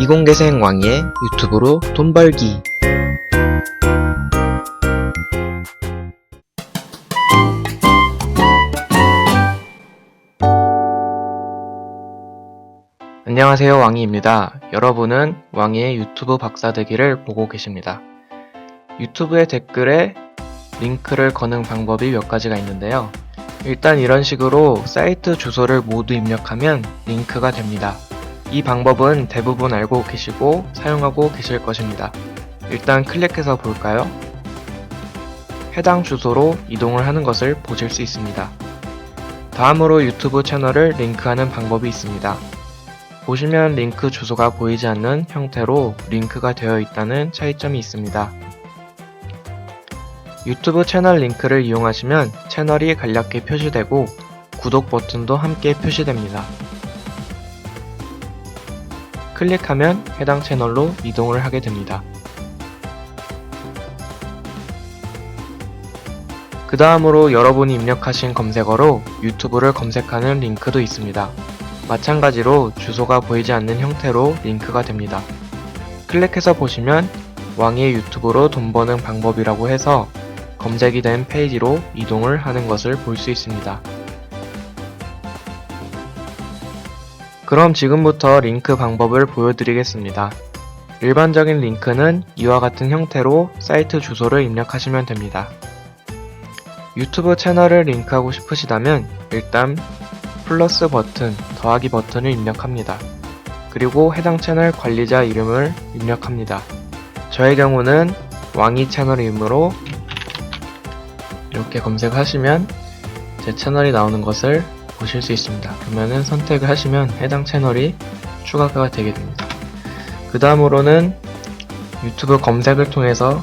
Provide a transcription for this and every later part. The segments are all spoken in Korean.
이공계생 왕의 유튜브로 돈 벌기. 안녕하세요 왕이입니다. 여러분은 왕이의 유튜브 박사되기를 보고 계십니다. 유튜브의 댓글에 링크를 거는 방법이 몇 가지가 있는데요. 일단 이런 식으로 사이트 주소를 모두 입력하면 링크가 됩니다. 이 방법은 대부분 알고 계시고 사용하고 계실 것입니다. 일단 클릭해서 볼까요? 해당 주소로 이동을 하는 것을 보실 수 있습니다. 다음으로 유튜브 채널을 링크하는 방법이 있습니다. 보시면 링크 주소가 보이지 않는 형태로 링크가 되어 있다는 차이점이 있습니다. 유튜브 채널 링크를 이용하시면 채널이 간략히 표시되고 구독 버튼도 함께 표시됩니다. 클릭하면 해당 채널로 이동을 하게 됩니다. 그 다음으로 여러분이 입력하신 검색어로 유튜브를 검색하는 링크도 있습니다. 마찬가지로 주소가 보이지 않는 형태로 링크가 됩니다. 클릭해서 보시면 왕의 유튜브로 돈 버는 방법이라고 해서 검색이 된 페이지로 이동을 하는 것을 볼 수 있습니다. 그럼 지금부터 링크 방법을 보여드리겠습니다. 일반적인 링크는 이와 같은 형태로 사이트 주소를 입력하시면 됩니다. 유튜브 채널을 링크하고 싶으시다면 일단 플러스 버튼, 더하기 버튼을 입력합니다. 그리고 해당 채널 관리자 이름을 입력합니다. 저의 경우는 왕이 채널 이름으로 이렇게 검색하시면 제 채널이 나오는 것을 보실 수 있습니다. 그러면은 선택을 하시면 해당 채널이 추가가 되게 됩니다. 그 다음으로는 유튜브 검색을 통해서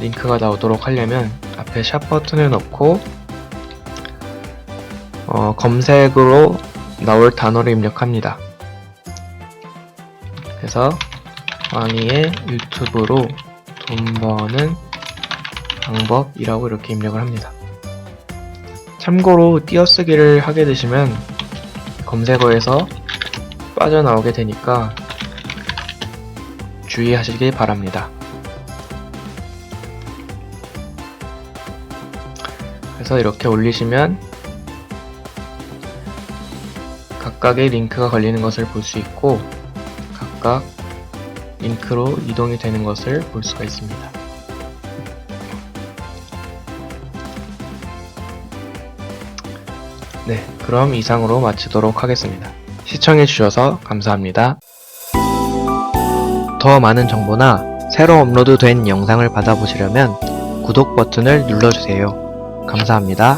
링크가 나오도록 하려면 앞에 샵 버튼을 넣고 어, 검색으로 나올 단어를 입력합니다. 그래서 왕이의 유튜브로 돈 버는 방법이라고 이렇게 입력을 합니다. 참고로 띄어쓰기를 하게 되시면 검색어에서 빠져나오게 되니까 주의하시길 바랍니다. 그래서 이렇게 올리시면 각각의 링크가 걸리는 것을 볼 수 있고 각각 링크로 이동이 되는 것을 볼 수가 있습니다. 네, 그럼 이상으로 마치도록 하겠습니다. 시청해주셔서 감사합니다. 더 많은 정보나 새로 업로드 된 영상을 받아보시려면 구독 버튼을 눌러주세요. 감사합니다.